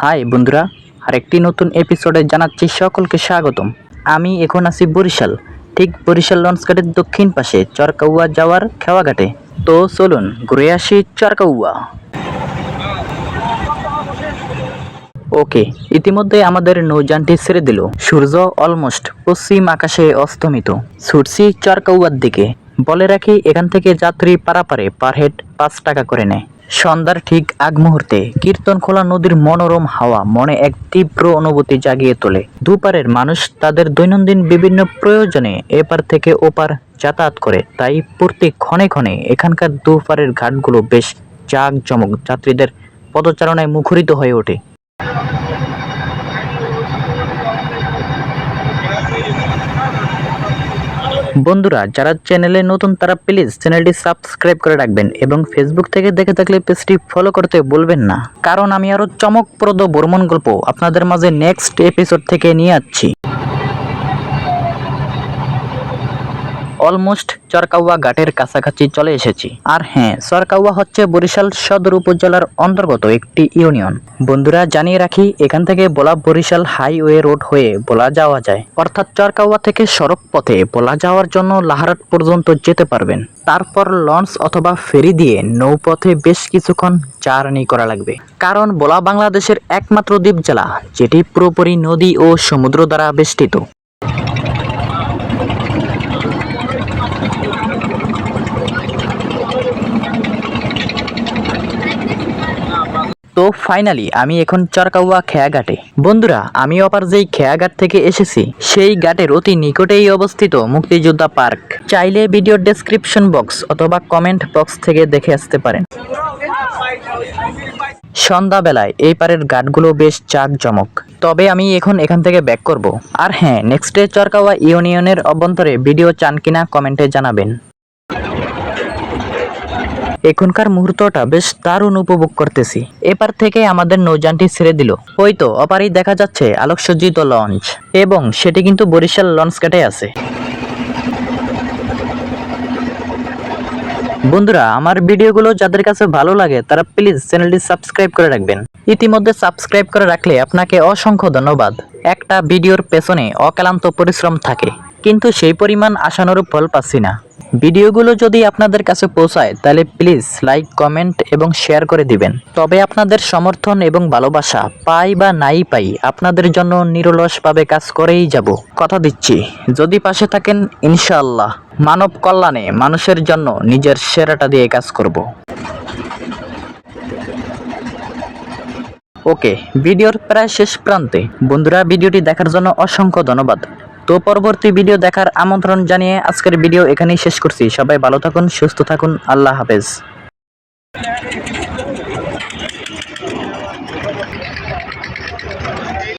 High বন্ধুরা, আরেকটি নতুন এপিসোডে জানাচ্ছি সকলকে স্বাগতম। আমি এখন আছি বরিশাল, ঠিক বরিশাল লঞ্চঘাটের দক্ষিণ পাশে, চরকাউয়া যাওয়ার খেওয়াঘাটে। তো চলুন ঘুরে আসি চরকাউয়া। ওকে, ইতিমধ্যে আমাদের নৌযানটি ছেড়ে দিল। সূর্য অলমোস্ট পশ্চিম আকাশে অস্তমিত। ছুটছি চরকাউয়ার দিকে। বলে রাখি এখান থেকে যাত্রী পারাপারে পার হেড পাঁচ টাকা করে নেয়। সন্ধ্যার ঠিক আগ মুহূর্তে কীর্তনখোলা নদীর মনোরম হাওয়া মনে এক তীব্র অনুভূতি জাগিয়ে তোলে। দুপারের মানুষ তাদের দৈনন্দিন বিভিন্ন প্রয়োজনে এপার থেকে ওপার যাতায়াত করে। তাই প্রতি ক্ষণে ক্ষণে এখানকার দুপারের ঘাটগুলো বেশ জাঁকজমক। যাত্রীদের পদচারণায় মুখরিত হয়ে ওঠে। বন্ধুরা, যারা চ্যানেলে নতুন, তারা প্লিজ চ্যানেলটি সাবস্ক্রাইব করে রাখবেন এবং ফেসবুক থেকে দেখে থাকলে পেজটি ফলো করতে বলবেন না। কারণ আমি আরও চমকপ্রদ ভ্রমণ গল্প আপনাদের মাঝে নেক্সট এপিসোড থেকে নিয়ে আসছি। অলমোস্ট চরকাউয়া ঘাটের কাছাকাছি চলে এসেছি। আর হ্যাঁ চরকাউয়া হচ্ছে বরিশাল সদর উপজেলার অন্তর্গত একটি ইউনিয়ন। বন্ধুরা, জানিয়ে রাখি, এখান থেকে বলা বরিশাল হাইওয়ে রোড হয়ে বলা যাওয়া যায়। অর্থাৎ চরকাউয়া থেকে সড়ক পথে বলা যাওয়ার জন্য লাহারাট পর্যন্ত যেতে পারবেন। তারপর লঞ্চ অথবা ফেরি দিয়ে নৌপথে বেশ কিছুক্ষণ জার্নি করা লাগবে। কারণ বলা বাংলাদেশের একমাত্র দ্বীপ জেলা যেটি পুরোপুরি নদী ও সমুদ্র দ্বারা বেষ্টিত। তো ফাইনালি আমি এখন চরকাউয়া খেয়াঘাটে বন্ধুরা, আমি অপার যেই খেয়াঘাট থেকে এসেছি, সেই ঘাটের অতি নিকটেই অবস্থিত মুক্তিযোদ্ধা পার্ক। চাইলে ভিডিও ডেসক্রিপশন বক্স অথবা কমেন্ট বক্স থেকে দেখে আসতে পারেন। সন্ধ্যাবেলায় এই পারের ঘাটগুলো বেশ জাঁকজমক তবে আমি এখন এখান থেকে ব্যাক করব। আর হ্যাঁ নেক্সটে চরকাওয়া ইউনিয়নের অভ্যন্তরে ভিডিও চান কিনা কমেন্টে জানাবেন। এখনকার মুহূর্তটা বেশ দারুণ উপভোগ করতেছি। এপার থেকে আমাদের নৌযানটি ছেড়ে দিল। ওই তো অপারেই দেখা যাচ্ছে আলোকসজ্জিত লঞ্চ। এবং সেটি কিন্তু বরিশাল লঞ্চ ঘাটে আছে। বন্ধুরা, আমার ভিডিওগুলো যাদের কাছে ভালো লাগে, তারা প্লিজ চ্যানেলটি সাবস্ক্রাইব করে রাখবেন। ইতিমধ্যে সাবস্ক্রাইব করে রাখলে আপনাকে অসংখ্য ধন্যবাদ। একটা ভিডিওর পেছনে অক্লান্ত পরিশ্রম থাকে। কিন্তু সেই পরিমাণ আশানুরূপ ফল পাচ্ছি না। ভিডিওগুলো যদি আপনাদের কাছে পৌঁছায়, তাহলে প্লিজ লাইক কমেন্ট এবং শেয়ার করে দিবেন। তবে আপনাদের সমর্থন এবং ভালোবাসা পাই বা নাই পাই আপনাদের জন্য নিরলসভাবে কাজ করেই যাব। কথা দিচ্ছি, যদি পাশে থাকেন ইনশাআল্লাহ। মানব কল্যাণে মানুষের জন্য নিজের সেরাটা দিয়ে কাজ করব। ওকে, ভিডিওর প্রায় শেষ প্রান্তে। বন্ধুরা, ভিডিওটি দেখার জন্য অসংখ্য ধন্যবাদ। তো পরবর্তী ভিডিও দেখার আমন্ত্রণ জানিয়ে আজকের ভিডিও এখানেই শেষ করছি। সবাই ভালো থাকুন, সুস্থ থাকুন, আল্লাহ হাফেজ।